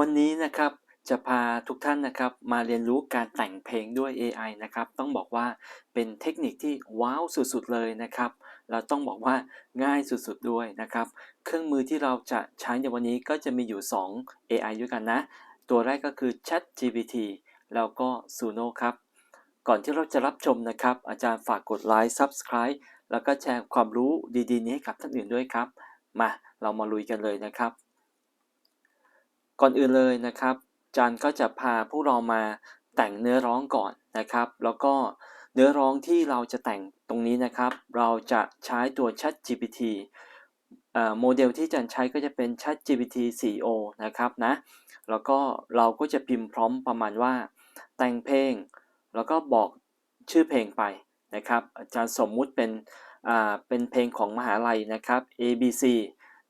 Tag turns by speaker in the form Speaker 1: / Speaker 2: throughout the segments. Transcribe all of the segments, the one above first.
Speaker 1: วันนี้นะครับจะพาทุกท่านนะครับมาเรียนรู้การแต่งเพลงด้วย AI นะครับต้องบอกว่าเป็นเทคนิคที่ว้าวสุดๆเลยนะครับเราต้องบอกว่าง่ายสุดๆด้วยนะครับ เครื่องมือที่เราจะใช้ในวันนี้ก็จะมีอยู่ 2 AI ด้วยกันนะ ตัวแรกก็คือ ChatGPT แล้วก็ Suno ครับ ก่อนที่เราจะรับชมนะครับ อาจารย์ฝากกดไลค์ Subscribe แล้วก็แชร์ความรู้ดีๆ นี้ให้กับท่านอื่นด้วยครับ มาเรามาลุยกันเลยนะครับ ก่อนอื่นเลยนะครับจันก็จะพาพวกเรามาแต่งเนื้อร้องก่อนนะครับ แล้วก็เนื้อร้องที่เราจะแต่งตรงนี้นะครับ เราจะใช้ตัว Chat GPT โมเดลที่จันใช้ก็จะเป็น Chat GPT 4o นะครับนะแล้วก็เราก็จะพิมพ์พร้อมประมาณว่า แต่งเพลง แล้วก็บอกชื่อเพลงไปนะครับอาจารย์สมมุติเป็นเป็นเพลงของมหาลัยนะครับ ABC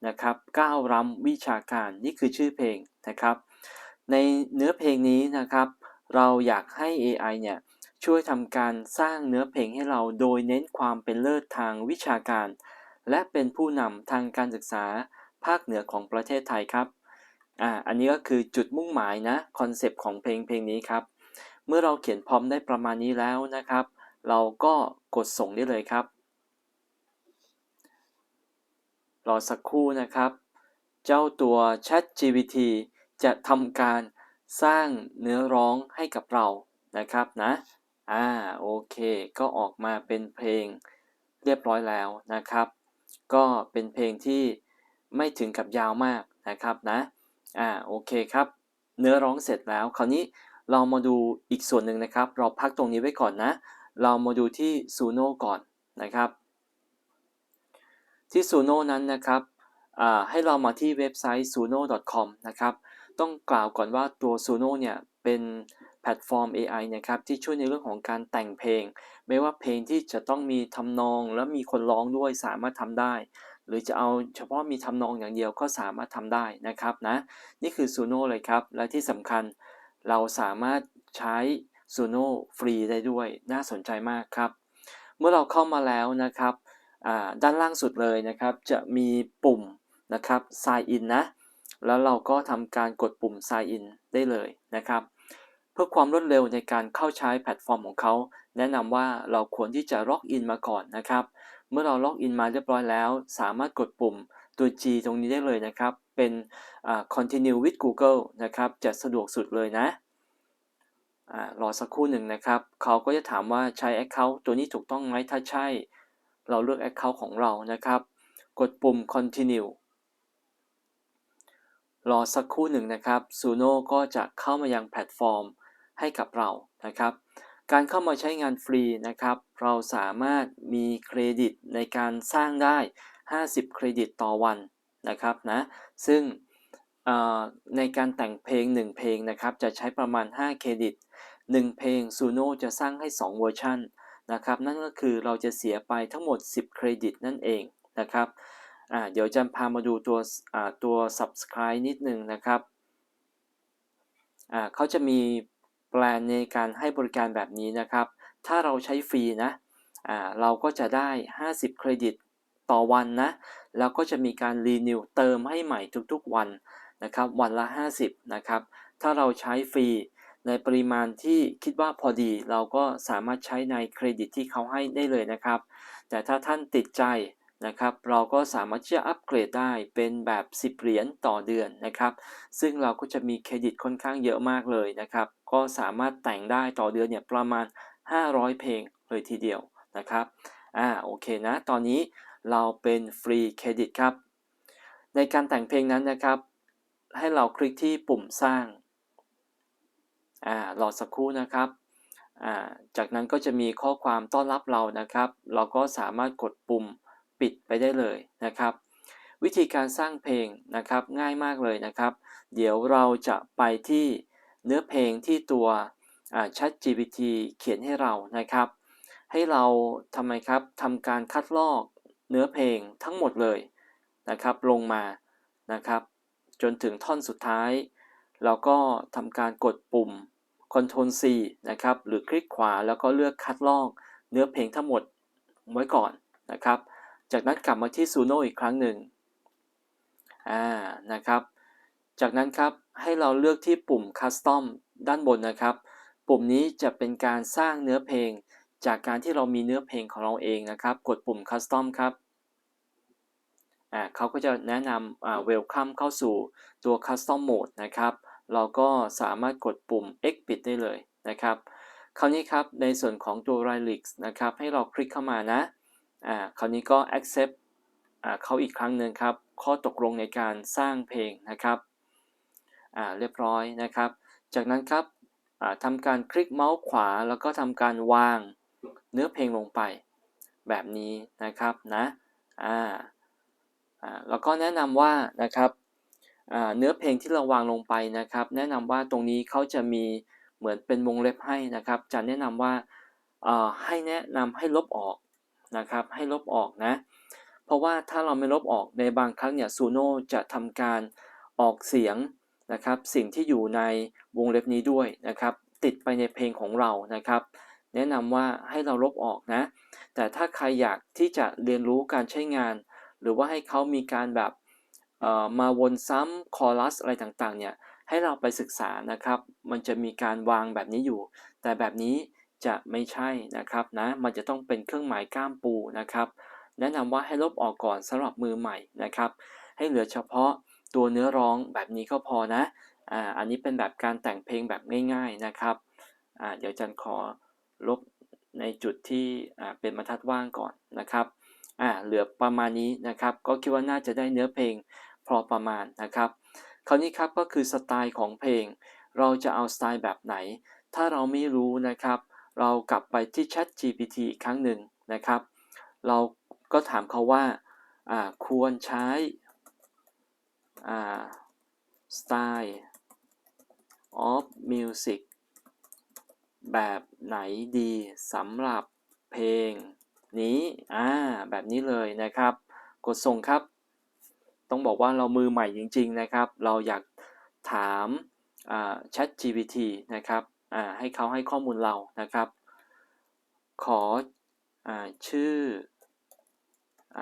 Speaker 1: นะครับก้าวรำวิชาการนี่คือชื่อเพลงนะครับ ในเนื้อเพลงนี้นะครับ เราอยากให้ AI เนี่ยช่วยทำการสร้างเนื้อเพลงให้เราโดยเน้นความเป็นเลิศทางวิชาการ และเป็นผู้นำทางการศึกษาภาคเหนือของประเทศไทยครับอ่าอันนี้ก็คือจุดมุ่งหมายนะคอนเซปต์ของเพลงเพลงนี้ครับ เมื่อเราเขียนพร้อมได้ประมาณนี้แล้วนะครับ เราก็กดส่งได้เลยครับ รอสักครู่นะครับ เจ้าตัว Chat GPT จะทำการสร้างเนื้อร้องให้กับเรานะครับนะ อ่าโอเค ก็ออกมาเป็นเพลงเรียบร้อยแล้วนะครับ ก็เป็นเพลงที่ไม่ถึงกับยาวมากนะครับนะ อ่าโอเคครับ เนื้อร้องเสร็จแล้ว คราวนี้เรามาดูอีกส่วนหนึ่งนะครับ เราพักตรงนี้ไว้ก่อนนะ เรามาดูที่ Suno ก่อนนะครับ ที่ Suno นั้นนะครับให้เรามาที่เว็บไซต์ suno.com นะครับต้องกล่าวก่อนว่าตัว Suno เนี่ยเป็นแพลตฟอร์ม AI นะครับที่ช่วยในเรื่องของการแต่งเพลง ไม่ว่าเพลงที่จะต้องมีทำนอง แล้วมีคนร้องด้วยสามารถทำได้ หรือจะเอาเฉพาะมีทำนองอย่างเดียวก็สามารถทำได้นะครับนะนี่คือ Suno เลยครับ และที่สำคัญเราสามารถใช้ Suno ฟรีได้ด้วย น่าสนใจมากครับ เมื่อเราเข้ามาแล้วนะครับ ด้านล่างสุดเลยนะครับ จะมีปุ่มนะครับ sign in นะ แล้วเราก็ทำการกดปุ่ม sign in ได้เลยนะครับ เพื่อความรวดเร็วในการเข้าใช้แพลตฟอร์มของเขา แนะนำว่าเราควรที่จะล็อกอินมาก่อนนะครับ เมื่อเราล็อกอินมาเรียบร้อยแล้ว สามารถกดปุ่มตัว G ตรงนี้ได้เลยนะครับ เป็น continue with Google นะครับ จะสะดวกสุดเลยนะรอสักครู่หนึ่งนะครับ เขาก็จะถามว่าใช้ Account ตัวนี้ถูกต้องไหมถ้าใช่ เราเลือก Account ของเรานะครับ กดปุ่ม continue รอสักครู่หนึ่งนะครับ Suno ก็จะเข้ามายังแพลตฟอร์มให้กับเรานะครับ การเข้ามาใช้งานฟรีนะครับ เราสามารถมีเครดิตในการสร้างได้ 50 เครดิตต่อวันนะครับนะ ซึ่งในการแต่งเพลง 1 เพลงนะครับ จะใช้ประมาณ 5 เครดิต 1 เพลง Suno จะสร้างให้ 2 เวอร์ชัน นะครับ นั่นก็คือเราจะเสียไปทั้งหมด 10 เครดิตนั่นเองนะครับเดี๋ยวจะพามาดูตัวตัว subscribe นิดนึงนะครับเขาจะมีแปลนในการให้บริการแบบนี้นะครับ ถ้าเราใช้ฟรีนะเราก็จะได้ 50 เครดิตต่อวันนะ แล้วก็จะมีการรีนิวเติมให้ใหม่ทุกๆวันนะครับ วันละ 50 นะครับ ถ้าเราใช้ฟรี ในปริมาณที่คิดว่าพอดีเราก็สามารถใช้ในเครดิตที่เขาให้ได้เลยนะครับ แต่ถ้าท่านติดใจนะครับเราก็สามารถที่จะอัปเกรดได้เป็นแบบ 10 เหรียญต่อเดือนนะครับ ซึ่งเราก็จะมีเครดิตค่อนข้างเยอะมากเลยนะครับ ก็สามารถแต่งได้ต่อเดือนเนี่ยประมาณ 500 เพลงเลยทีเดียวนะครับอ่าโอเคนะ ตอนนี้เราเป็นฟรีเครดิตครับ ในการแต่งเพลงนั้นนะครับ ให้เราคลิกที่ปุ่มสร้าง รอสักครู่นะครับ จากนั้นก็จะมีข้อความต้อนรับเรานะครับ เราก็สามารถกดปุ่มปิดไปได้เลยนะครับ วิธีการสร้างเพลงนะครับง่ายมากเลยนะครับ เดี๋ยวเราจะไปที่เนื้อเพลงที่ตัว Chat GPT เขียนให้เรานะครับ ให้เราทำไมครับทำการคัดลอกเนื้อเพลงทั้งหมดเลยนะครับ ลงมานะครับ จนถึงท่อนสุดท้าย เราก็ทำการกดปุ่ม Ctrl C นะครับ หรือคลิกขวาแล้วก็เลือกคัดลอกเนื้อเพลงทั้งหมดไว้ก่อนนะครับ จากนั้นกลับมาที่ Suno อีกครั้งหนึ่งอ่านะครับ จากนั้นครับให้เราเลือกที่ปุ่ม Custom ด้านบนนะครับ ปุ่มนี้จะเป็นการสร้างเนื้อเพลง จากการที่เรามีเนื้อเพลงของเราเองนะครับ กดปุ่ม Custom ครับอ่าเขาก็จะแนะนำอ่า Welcome เข้าสู่ตัว Custom Mode นะครับ เราก็สามารถกดปุ่ม Exit ได้เลยนะครับ คราวนี้ครับในส่วนของตัว Lyrics นะครับให้เราคลิกเข้ามานะ อ่าคราวนี้ก็ Accept อ่าเขาอีกครั้งหนึ่งครับ ข้อตกลงในการสร้างเพลงนะครับ อ่าเรียบร้อยนะครับ จากนั้นครับอ่าทำการคลิกเมาส์ขวาแล้วก็ทำการวางเนื้อเพลงลงไป แบบนี้นะครับนะ อ่า อ่าแล้วก็แนะนำว่านะครับ เนื้อเพลงที่เราวางลงไปนะครับ แนะนำว่าตรงนี้เขาจะมีเหมือนเป็นวงเล็บให้นะครับ จะแนะนำว่าให้แนะนำให้ลบออกนะครับ ให้ลบออกนะ เพราะว่าถ้าเราไม่ลบออกในบางครั้งเนี่ยซูโน่จะทำการออกเสียงนะครับ สิ่งที่อยู่ในวงเล็บนี้ด้วยนะครับ ติดไปในเพลงของเรานะครับ แนะนำว่าให้เราลบออกนะ แต่ถ้าใครอยากที่จะเรียนรู้การใช้งาน หรือว่าให้เขามีการแบบ มาวนซ้ำคอรัสอะไรต่างๆเนี่ยให้เราไปศึกษานะครับ มันจะมีการวางแบบนี้อยู่ แต่แบบนี้จะไม่ใช่นะครับนะ มันจะต้องเป็นเครื่องหมายก้ามปูนะครับ แนะนำว่าให้ลบออกก่อนสำหรับมือใหม่นะครับ ให้เหลือเฉพาะตัวเนื้อร้องแบบนี้ก็พอนะ อ่า อันนี้เป็นแบบการแต่งเพลงแบบง่าย ๆนะครับ อ่า เดี๋ยวจันขอลบในจุดที่อ่าเป็นบรรทัดว่างก่อนนะครับ อ่า เหลือประมาณนี้นะครับ ก็คิดว่าน่าจะได้เนื้อเพลง พอประมาณนะครับ คราวนี้ครับก็คือสไตล์ของเพลง เราจะเอาสไตล์แบบไหน ถ้าเราไม่รู้นะครับ เรากลับไปที่ Chat GPT อีกครั้งหนึ่งนะครับ เราก็ถามเขาว่าควรใช้สไตล์ of music แบบไหนดีสำหรับเพลงนี้ อ่า แบบนี้เลยนะครับ กดส่งครับ ต้องบอกว่าเรามือใหม่จริง ๆนะครับ เราอยากถาม Chat GPT นะครับให้เขาให้ข้อมูลเรานะครับ ขออชื่ออ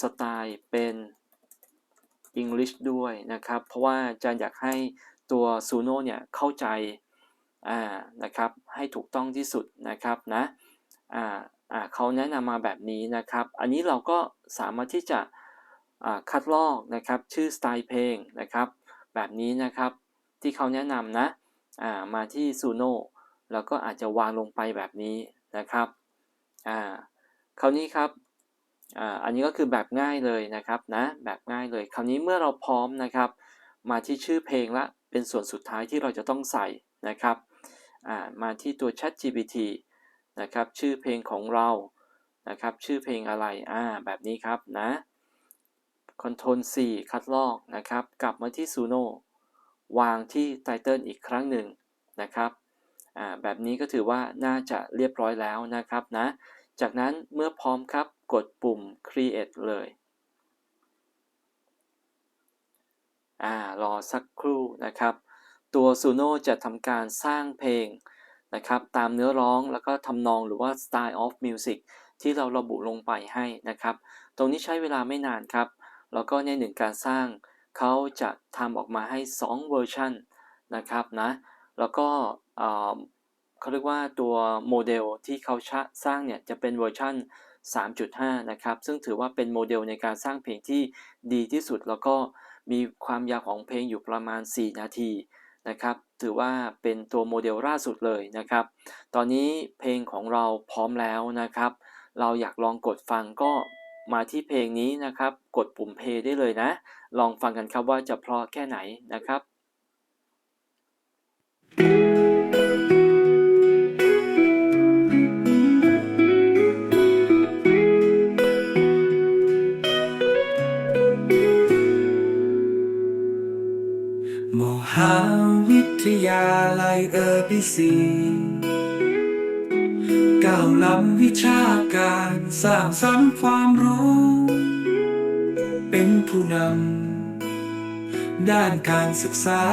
Speaker 1: สไตล์เป็น English ด้วยนะครับ เพราะว่าจารย์อยากให้ตัว Suno เนี่ยเข้าใจนะครับให้ถูกต้องที่สุดนะครับนะเขาแนะนำมาแบบนี้นะครับ อันนี้เราก็สามารถที่จะ คัดลอกนะครับชื่อสไตล์เพลงนะครับแบบนี้นะครับที่เขาแนะนำนะมาที่ Suno แล้วก็อาจจะวางลงไปแบบนี้นะครับคราวนี้ครับอ,อันนี้ก็คือแบบง่ายเลยนะครับนะแบบง่ายเลย คราวนี้เมื่อเราพร้อมนะครับ มาที่ชื่อเพลงละเป็นส่วนสุดท้ายที่เราจะต้องใส่นะครับมาที่ตัว Chat GPT นะครับชื่อเพลงของเรานะครับชื่อเพลงอะไรอ่าแบบนี้ครับนะ Ctrl C คัดลอกนะครับ กลับมาที่ Suno วางที่ Title อีกครั้งหนึ่งนะครับแบบนี้ก็ถือว่าน่าจะเรียบร้อยแล้วนะครับนะ จากนั้นเมื่อพร้อมครับกดปุ่ม Create เลยอ่ารอสักครู่นะครับ ตัว Suno จะทำการสร้างเพลงนะครับตามเนื้อร้องแล้วก็ทำนองหรือว่า Style of Music ที่เราระบุลงไปให้นะครับ ตรงนี้ใช้เวลาไม่นานครับ แล้วก็ในหนึ่งการสร้างเขาจะทำออกมาให้ 2 เวอร์ชันนะครับนะแล้วก็เขาเรียกว่าตัวโมเดลที่เขาสร้างเนี่ยจะเป็นเวอร์ชัน3.5 นะครับ ซึ่งถือว่าเป็นโมเดลในการสร้างเพลงที่ดีที่สุด แล้วก็มีความยาวของเพลงอยู่ประมาณ 4 นาทีนะครับ ถือว่าเป็นตัวโมเดลล่าสุดเลยนะครับ ตอนนี้เพลงของเราพร้อมแล้วนะครับ เราอยากลองกดฟังก็ มาที่เพลงนี้นะครับ กดปุ่มเพลย์ได้เลยนะ ลองฟังกันครับว่าจะเพราะแค่ไหนนะครับ
Speaker 2: มหาวิทยาลัยเออพีซี ก้าวล้ำวิชาการสร้างสรรค์ความรู้ เป็นผู้นำด้านการศึกษา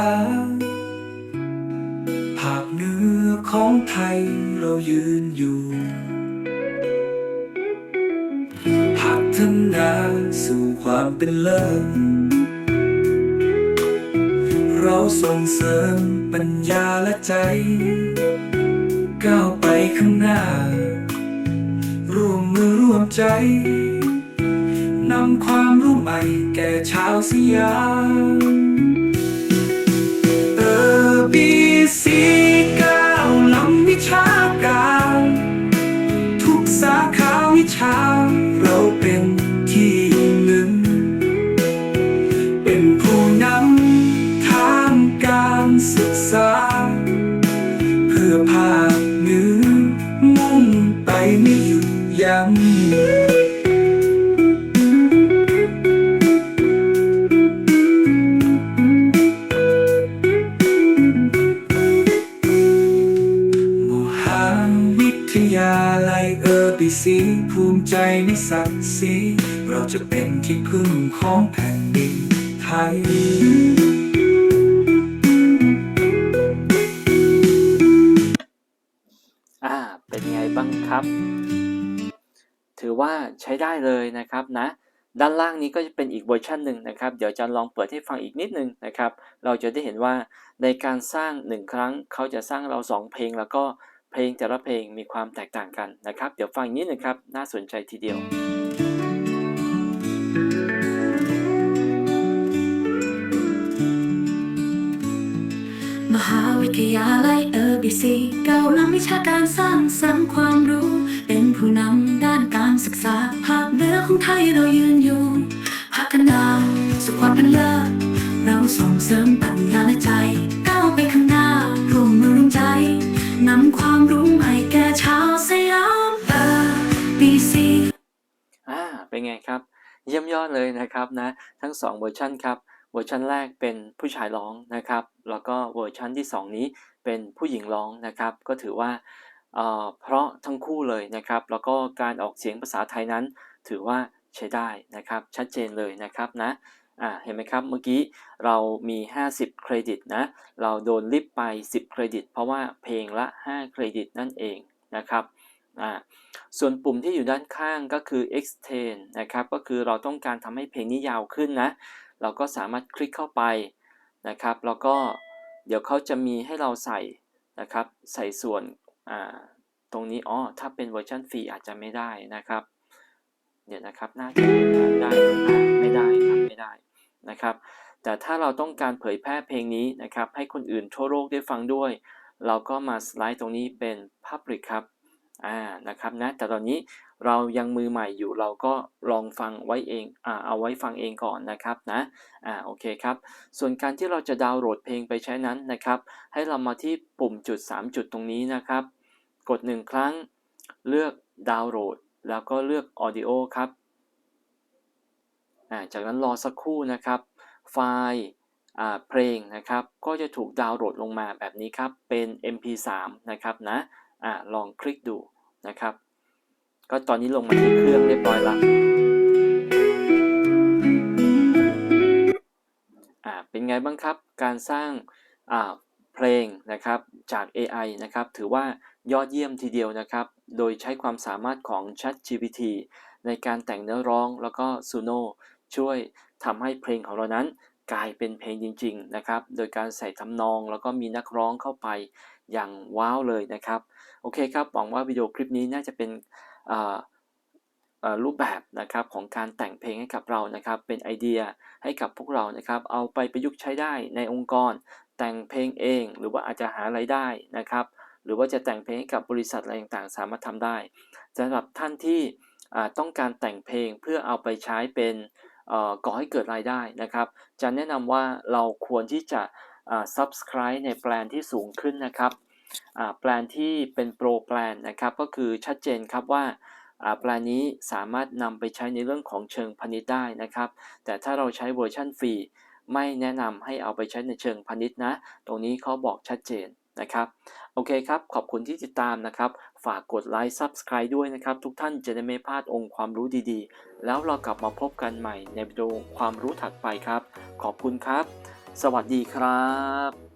Speaker 2: ภาคเหนือของไทยเรายืนอยู่พัฒนาสู่ความเป็นเลิศเราส่งเสริมปัญญาและใจ ก้าวไปข้างหน้า ใจ นำความรู้ใหม่แก่ชาวสยามเออบีซีก้าวล้ำวิชาการ ทุกสาขาวิชาเราเป็นที่หนึ่ง เป็นผู้นำทางการศึกษา เพื่อภาเหนือมุ่งไปไม่หยุด ยัง้งมหาวิทยาลัยเออปีสีภูมิใจในศักดิ์ศรีเราจะเป็นที่พึ่งของแผ่นดินไทย
Speaker 1: อ่า เป็นไงบ้างครับ ถือว่าใช้ได้เลยนะครับนะด้านล่างนี้ก็จะเป็นอีกเวอร์ชันหนึ่งนะครับ เดี๋ยวจะลองเปิดให้ฟังอีกนิดนึงนะครับ เราจะได้เห็นว่าในการสร้างหนึ่งครั้ง เขาจะสร้างเราสองเพลง แล้วก็เพลงแต่ละเพลงมีความแตกต่างกันนะครับ เดี๋ยวฟังนิดนึงครับ น่าสนใจทีเดียว
Speaker 3: มหาวิทยาลัยเออบีซีก้าวล้ำวิชาการสร้างสรรค์ความรู้ เป็นผู้นำด ศึกษาภาคเหนือของไทยเรายืนอยู่พัฒนาสู่ความเป็นเลิศเราส่งเสริมปัญญาและใจก้าวไปข้างหน้าร่วมมือร่วมใจนำความรู้ใหม่แก่ชาวสยามเออบีซี
Speaker 1: อ่าเป็นไงครับ เยี่ยมยอดเลยนะครับนะ ทั้ง 2 เวอร์ชันครับเวอร์ชันแรกเป็นผู้ชายร้องนะครับ แล้วก็เวอร์ชันที่ 2 นี้เป็นผู้หญิงร้องนะครับ ก็ถือว่า เพราะทั้งคู่เลยนะครับ แล้วก็การออกเสียงภาษาไทยนั้น ถือว่าใช้ได้นะครับ ชัดเจนเลยนะครับนะอ่าเห็นไหมครับ เมื่อกี้เรามี 50 เครดิตนะ เราโดนลิฟต์ไป 10 เครดิต เพราะว่าเพลงละ 5 เครดิตนั่นเองนะครับอ่าส่วนปุ่มที่อยู่ด้านข้างก็คือ extend นะครับ ก็คือเราต้องการทำให้เพลงนี้ยาวขึ้นนะ เราก็สามารถคลิกเข้าไปนะครับ แล้วก็เดี๋ยวเขาจะมีให้เราใส่นะครับ ใส่ส่วน ตรงนี้อ๋อถ้าเป็นเวอร์ชันฟรีอาจจะไม่ได้นะครับ เดี๋ยวนะครับน่าจะได้ไม่ได้ครับไม่ได้นะครับ แต่ถ้าเราต้องการเผยแพร่เพลงนี้นะครับ ให้คนอื่นทั่วโลกได้ฟังด้วย เราก็มาสไลด์ตรงนี้เป็น Public ครับอ่านะครับนะแต่ตอนนี้ เรายังมือใหม่อยู่เราก็ลองฟังไว้เองอ่าเอาไว้ฟังเองก่อนนะครับนะอ่าโอเคครับส่วนการที่เราจะดาวน์โหลดเพลงไปใช้นั้นนะครับ ให้เรามาที่ปุ่มจุด 3 จุดตรงนี้นะครับ กด 1 ครั้งเลือกดาวน์โหลด แล้วก็เลือก Audio ครับอ่าจากนั้นรอสักครู่นะครับ ไฟล์อ่าเพลงนะครับก็จะถูกดาวน์โหลดลงมาแบบนี้ครับเป็น MP3 นะครับนะอ่าลองคลิกดูนะครับ ก็ตอนนี้ลงมาที่เครื่องเรียบร้อยแล้วอ่าเป็นไงบ้างครับการสร้างอ่าเพลงนะครับจาก AI นะครับถือว่ายอดเยี่ยมทีเดียวนะครับ โดยใช้ความสามารถของ ChatGPT ในการแต่งเนื้อร้องแล้วก็ Suno ช่วยทำให้เพลงของเรานั้นกลายเป็นเพลงจริง ๆ นะครับ โดยการใส่ทำนองแล้วก็มีนักร้องเข้าไปอย่างว้าวเลยนะครับ โอเคครับ หวังว่าวิดีโอคลิปนี้น่าจะเป็น รูปแบบนะครับของการแต่งเพลงให้กับเรานะครับ เป็นไอเดียให้กับพวกเรานะครับ เอาไปประยุกต์ใช้ได้ในองค์กร แต่งเพลงเอง หรือว่าอาจจะหารายได้นะครับ หรือว่าจะแต่งเพลงให้กับบริษัทอะไรต่างๆ สามารถทำได้สำหรับท่านที่ต้องการแต่งเพลงเพื่อเอาไปใช้เป็นก่อให้เกิดรายได้นะครับ จะแนะนำว่าเราควรที่จะ subscribe ในแปลนที่สูงขึ้นนะครับ แปลนที่เป็นโปรแปลนนะครับก็คือชัดเจนครับว่าแปลนนี้สามารถนำไปใช้ในเรื่องของเชิงพาณิชย์ได้นะครับ แต่ถ้าเราใช้เวอร์ชันฟรีไม่แนะนำให้เอาไปใช้ในเชิงพาณิชย์นะ ตรงนี้เขาบอกชัดเจนนะครับ โอเคครับ ขอบคุณที่ติดตามนะครับ ฝากกดไลค์ Subscribe ด้วยนะครับ ทุกท่านจะได้ไม่พลาดองค์ความรู้ดีๆ แล้วเรากลับมาพบกันใหม่ในวิดีโอความรู้ถัดไปครับ ขอบคุณครับ สวัสดีครับ